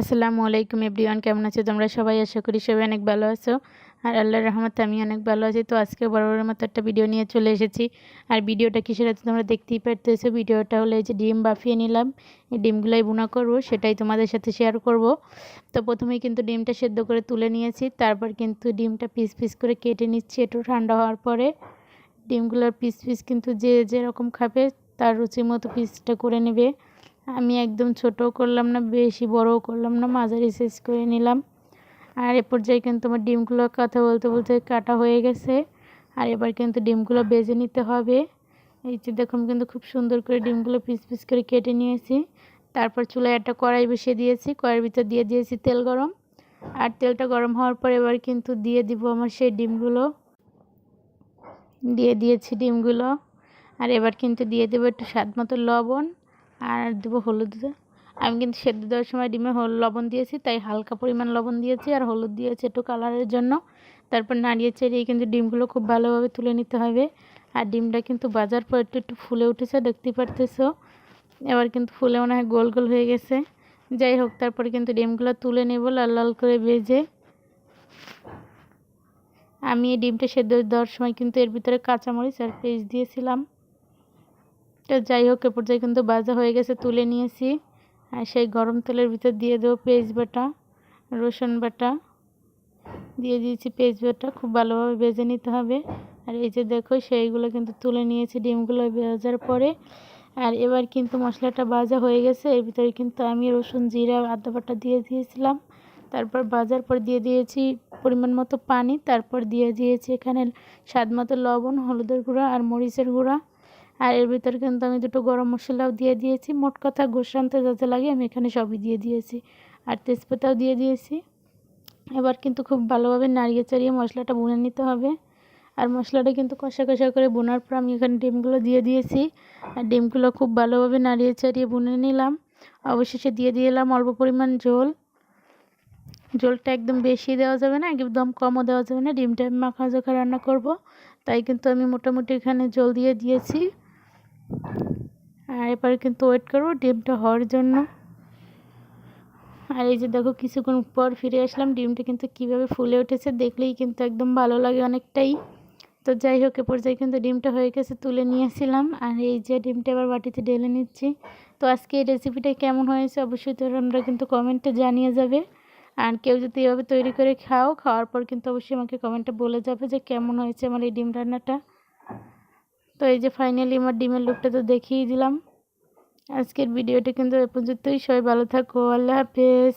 আসসালামু আলাইকুম এভরিওয়ান, কেমন আছো তোমরা সবাই? আশা করি সবাই অনেক ভালো আছো। আর আল্লাহর রহমতে আমি অনেক ভালো আছি। তো আজকে বড় বড় মতো একটা ভিডিও নিয়ে চলে এসেছি। আর ভিডিওটা কিসের আছে তোমরা দেখতেই পারতেছো। ভিডিওটা হলো যে ডিম বাফিয়ে নিলাম। এই ডিমগুলোই বোনা করব, সেটাই তোমাদের সাথে শেয়ার করব। তো প্রথমেই কিন্তু ডিমটা সেদ্ধ করে তুলে নিয়েছি। তারপর কিন্তু ডিমটা পিস পিস করে কেটে নিচ্ছি একটু ঠান্ডা হওয়ার পরে। ডিমগুলোর পিস পিস কিন্তু যে যেরকম খাবে, তার রুচি মতো পিসটা করে নেবে। আমি একদম ছোট করলাম না, বেশি বড়ও করলাম না, মাঝারি সাইজ করে নিলাম। আর এ পর্যায়ে কিন্তু আমার ডিমগুলো কথা বলতে বলতে কাটা হয়ে গেছে। আর এবার কিন্তু ডিমগুলো বেজে নিতে হবে। এই যে দেখুন কিন্তু খুব সুন্দর করে ডিমগুলো পিস পিস করে কেটে নিয়েছি। তারপর চুলায় একটা কড়াই বসিয়ে দিয়েছি, কড়াইয়ের ভিতর দিয়ে দিয়েছি তেল গরম। আর তেলটা গরম হওয়ার পর এবার কিন্তু দিয়ে দিব আমার সেই ডিমগুলো। দিয়ে দিয়েছি ডিমগুলো। আর এবার কিন্তু দিয়ে দেবো একটু স্বাদ মতো লবণ। আর দেবো হলুদ আমি কিন্তু সেদ্ধ দেওয়ার সময় ডিমে হল লবণ দিয়েছি, তাই হালকা পরিমাণ লবণ দিয়েছি আর হলুদ দিয়েছি একটু কালারের জন্য। তারপর নাড়িয়ে চেড়িয়ে কিন্তু ডিমগুলো খুব ভালোভাবে তুলে নিতে হবে। আর ডিমটা কিন্তু বাজার পর একটু একটু ফুলে উঠেছে দেখতে পারতেছো। এবার কিন্তু ফুলে মনে হয় গোল গোল হয়ে গেছে। যাই হোক, তারপরে কিন্তু ডিমগুলো তুলে নেব লাল লাল করে ভেজে। আমি এই ডিমটা সেদ্ধ দেওয়ার সময় কিন্তু এর ভিতরে কাঁচামরিচ আর পেস্ট দিয়েছিলাম। তো যাই হোক, এ পর্যায়ে কিন্তু ভাজা হয়ে গেছে, তুলে নিয়েছি। আর সেই গরম তেলের ভিতর দিয়ে দেবো পেঁয়াজ বাটা, রসুন বাটা। দিয়ে দিয়েছি পেঁয়াজ বাটা, খুব ভালোভাবে ভেজে নিতে হবে। আর এই যে দেখো, সেইগুলো কিন্তু তুলে নিয়েছি ডিমগুলো ভাজার পরে। আর এবার কিন্তু মশলাটা ভাজা হয়ে গেছে, এর ভিতরে কিন্তু আমি রসুন, জিরা, আদা বাটা দিয়ে দিয়েছিলাম। তারপর ভাজার পর দিয়ে দিয়েছি পরিমাণ মতো পানি, তারপর দিয়ে দিয়েছি এখানে স্বাদ মতো লবণ, হলুদের গুঁড়া আর মরিচের গুঁড়া। আর এর ভিতরে কিন্তু আমি দুটো গরম মশলাও দিয়ে দিয়েছি। মোট কথা গোসান্তে যাতে লাগে আমি এখানে সবই দিয়ে দিয়েছি। আর তেজপাতাও দিয়ে দিয়েছি। এবার কিন্তু খুব ভালোভাবে নাড়িয়ে চাড়িয়ে মশলাটা বুনে নিতে হবে। আর মশলাটা কিন্তু কষা কষা করে বোনার পর আমি এখানে ডিমগুলো দিয়ে দিয়েছি। আর ডিমগুলো খুব ভালোভাবে নাড়িয়ে চাড়িয়ে বুনে নিলাম। অবশেষে দিয়ে দিলাম অল্প পরিমাণ ঝোল। ঝোলটা একদম বেশি দেওয়া যাবে না, একদম কমও দেওয়া যাবে না। ডিমটা আমি মাখা জোখা রান্না করব। তাই কিন্তু আমি মোটামুটি এখানে জল দিয়ে দিয়েছি। আর এবার কিন্তু ওয়েট করব ডিমটা হওয়ার জন্য। আর এই যে দেখো কিছুক্ষণ পর ফিরে আসলাম, ডিমটা কিন্তু কীভাবে ফুলে উঠেছে দেখলেই কিন্তু একদম ভালো লাগে অনেকটাই। তো যাই হোক, এ পর্যায়ে কিন্তু ডিমটা হয়ে গেছে, তুলে নিয়েছিলাম আর এই যে ডিমটা এবার বাটিতে ঢেলে নিচ্ছি। তো আজকে এই রেসিপিটা কেমন হয়েছে অবশ্যই তোমরা কিন্তু কমেন্টে জানিয়ে যাবে। আর কেউ যদি এভাবে তৈরি করে খাও, খাওয়ার পর কিন্তু অবশ্যই আমাকে কমেন্টে বলে যাবে যে কেমন হয়েছে আমার এই ডিম রান্নাটা। তো এই যে ফাইনালি আমার ডিমের লুকটা তো দেখিয়ে দিলাম। আজকের ভিডিওটি কিন্তু এ পর্যন্তই। সবাই ভালো থাকো। আল্লাহ হাফেজ।